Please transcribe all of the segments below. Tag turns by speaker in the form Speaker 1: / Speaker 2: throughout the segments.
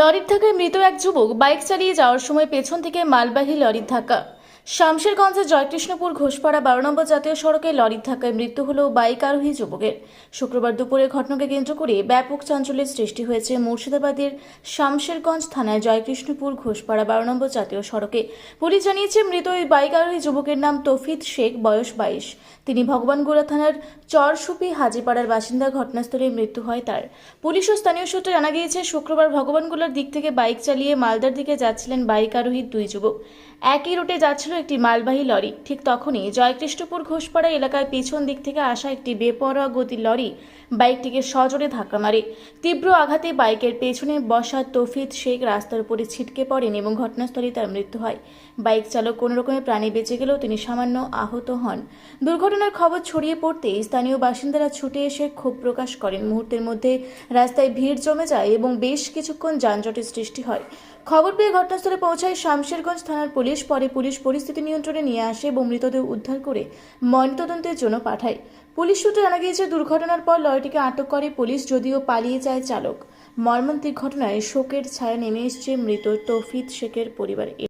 Speaker 1: লরির ধাক্কায় মৃত এক যুবক বাইক চালিয়ে যাওয়ার সময় পেছন থেকে মালবাহী লরির ধাক্কা। শামশেরগঞ্জের জয়কৃষ্ণপুর ঘোষপাড়া বারো নম্বর জাতীয় সড়কে লরির ধাক্কায় মৃত্যু হল বাইক আরোহী যুবকের। শুক্রবার দুপুরে ঘটনাকে কেন্দ্র করে ব্যাপক চাঞ্চল্যের সৃষ্টি হয়েছে মুর্শিদাবাদের শামশেরগঞ্জ থানায় জয়কৃষ্ণপুর ঘোষপাড়া বারো নম্বর জাতীয় সড়কে। পুলিশ জানিয়েছে, মৃত ওই বাইক আরোহী যুবকের নাম তৌফিদ শেখ, বয়স বাইশ। তিনি ভগবানগোড়া থানার চরসুপি হাজিপাড়ার বাসিন্দা। ঘটনাস্থলে মৃত্যু হয় তার। পুলিশ ও স্থানীয় সূত্রে জানা গিয়েছে, শুক্রবার ভগবানগোলার দিক থেকে বাইক চালিয়ে মালদার দিকে যাচ্ছিলেন বাইক আরোহী দুই যুবক। একই রুটে যাচ্ছিল একটি মালবাহী লরি। ঠিক তখনই জয়কৃষ্ণপুর ঘোষপাড়া এলাকায় পেছন দিক থেকে আসা একটি বেপরোয়া গতির লরি বাইকটিকে সজোরে ধাক্কা মারে। তীব্র আঘাতে বাইকের পেছনে বসা তৌফিদ শেখ রাস্তার উপরে ছিটকে পড়েন এবং ঘটনাস্থলে তার মৃত্যু হয়। বাইক চালক কোনো রকমে প্রাণে বেঁচে গেলেও তিনি সামান্য আহত হন। দুর্ঘটনার খবর ছড়িয়ে পড়তেই স্থানীয় বাসিন্দারা ছুটে এসে ক্ষোভ প্রকাশ করেন। মুহূর্তের মধ্যে রাস্তায় ভিড় জমে যায় এবং বেশ কিছুক্ষণ যানজটের সৃষ্টি হয়। খবর পেয়ে ঘটনাস্থলে পৌঁছায় শামশেরগঞ্জ থানার পুলিশ। পরে পুলিশ পরিস্থিতি নিয়ন্ত্রণে নিয়ে আসে এবং মৃতদেহ উদ্ধার করে ময়নাতদন্তের জন্য পাঠায়। পুলিশ সূত্রে জানা গিয়েছে, দুর্ঘটনার পর লরিটিকে আটক করে পুলিশ, যদিও পালিয়ে যায় চালক। মর্মান্তিক ঘটনায় শোকের ছায়া নেমে এসেছে মৃত তৌফিদ শেখের পরিবারে।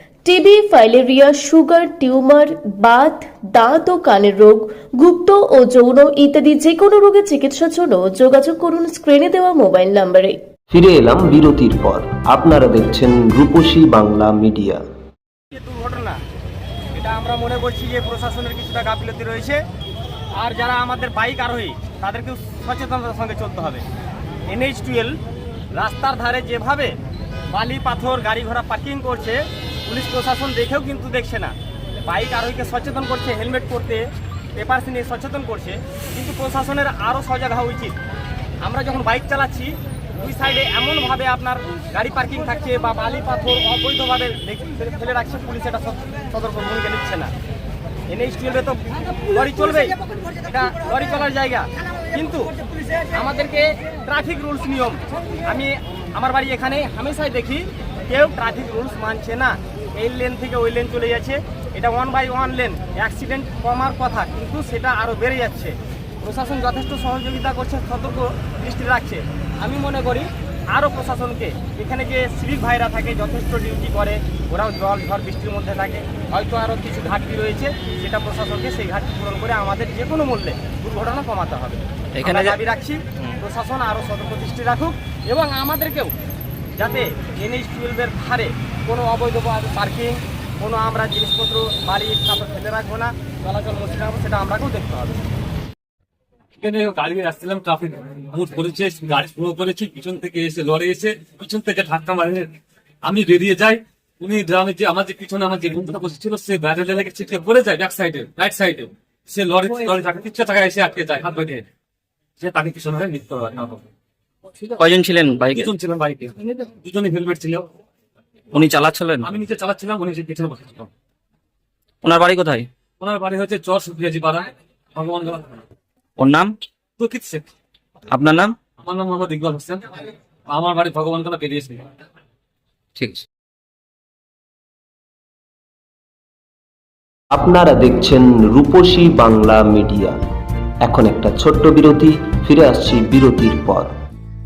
Speaker 1: TB filaria sugar tumour Baat দাঁত ও কানের রোগ গুপ্ত ও যৌন ইত্যাদি যে কোনো রোগের চিকিৎসার জন্য যোগাযোগ করুন স্ক্রিনে দেওয়া মোবাইল নম্বরে।
Speaker 2: ফিরে এলাম বিরতির পর। আপনারা দেখছেন রূপসী বাংলা মিডিয়া।
Speaker 3: যে দুর্ঘটনা এটা আমরা মনে করছি যে প্রশাসনের কিছুটা গাফিলতি রয়েছে। আর যারা আমাদের বাইক আরোহী তাদেরকেও সচেতনতার সঙ্গে চলতে হবে। এনএইচ টুয়েলভ রাস্তার ধারে যেভাবে বালি পাথর গাড়ি ঘোড়া পার্কিং করছে পুলিশ প্রশাসন দেখেও কিন্তু দেখছে না। বাইক আরোহীকে সচেতন করছে, হেলমেট পরতে পেপারস নিয়ে সচেতন করছে, কিন্তু প্রশাসনের আরও সজাগ হওয়া উচিত। আমরা যখন বাইক চালাচ্ছি, দুই সাইডে এমনভাবে আপনার গাড়ি পার্কিং থাকছে বা বালি পাথর অবৈধভাবে ফেলে- রাখছে পুলিশ, এটা সত- সতর্ক ভূমিকা নিচ্ছে না। এনএইচ টুয়েলভে তো লরি চলবেই, এটা লরি চলার জায়গা। কিন্তু আমাদেরকে ট্রাফিক রুলস নিয়ম, আমি আমার বাড়ি এখানে হামেশাই দেখি, কেউ ট্রাফিক রুলস মানছে না। এই লেন থেকে ওই লেন চলে যাচ্ছে। এটা one by one lane accident কমার কথা কিন্তু সেটা আরও বেড়ে যাচ্ছে। প্রশাসন যথেষ্ট সহযোগিতা করছে সতর্ক দৃষ্টি রাখছে। আমি মনে করি আরও প্রশাসনকে এখানে যে সিভিক ভাইরা থাকে যথেষ্ট ডিউটি করে ওরাও জল ঝড় বৃষ্টির মধ্যে থাকে হয়তো আরও কিছু ঘাটতি রয়েছে সেটা প্রশাসনকে সেই ঘাটতি পূরণ করে আমাদের যে কোনো মূল্যে দুর্ঘটনা কমাতে হবে। এখানে দাবি রাখছি প্রশাসন আরও সতর্ক দৃষ্টি রাখুক এবং আমাদেরকেও যাতে এনএইচ টুয়েলভের ধারে কোনো অবৈধ পার্কিং কোনো আমরা জিনিসপত্র বাড়ি পাথর ফেলে রাখব না, চলাচল মসজিদ রাখব, সেটা আমরাকেও দেখতে হবে।
Speaker 4: এখানে গাড়ি আসছিলাম করেছে, গাড়ি পিছন থেকে এসে লড়ে এসে পিছন থেকে আমি বেরিয়ে যাই, উনি গ্রামে যে আমার যে পিছনে আমার যে বন্ধুটা বসেছিল, সে ব্যারেলে লেগে ছিটকে পড়ে যায় ব্যাক সাইডে রাইট সাইডে সে লরি লরি তাকে পিছনে টাকা এসে আটকে যায়, হাত বেঁধে। সে তাকে পিছনে হয়ে মৃত্যু
Speaker 5: কয়জন ছিলেন বাইকে?
Speaker 4: দুজন ছিলেন বাইকে। দুজনে হেলমেট ছিল।
Speaker 5: উনি চালাচ্ছিলেন?
Speaker 4: আমি নিচে চালাচ্ছিলাম উনি যে পিছনে বসেছিল
Speaker 5: ওনার বাড়ি কোথায়?
Speaker 4: ওনার বাড়ি হচ্ছে চর সুপ্রিয়াজি পাড়া ভগবান
Speaker 5: ওর নাম?
Speaker 4: প্রকৃত শেখ।
Speaker 5: আপনার নাম?
Speaker 4: আমার নাম মোহাম্মদ ইকবাল হোসেন। আমার বাড়ি ভগবান তলা বেরিয়েছে
Speaker 5: ঠিক আছে।
Speaker 2: আপনারা দেখছেন রূপসী বাংলা মিডিয়া। এখন একটা ছোট্ট বিরতি ফিরে আসছি বিরতির পর।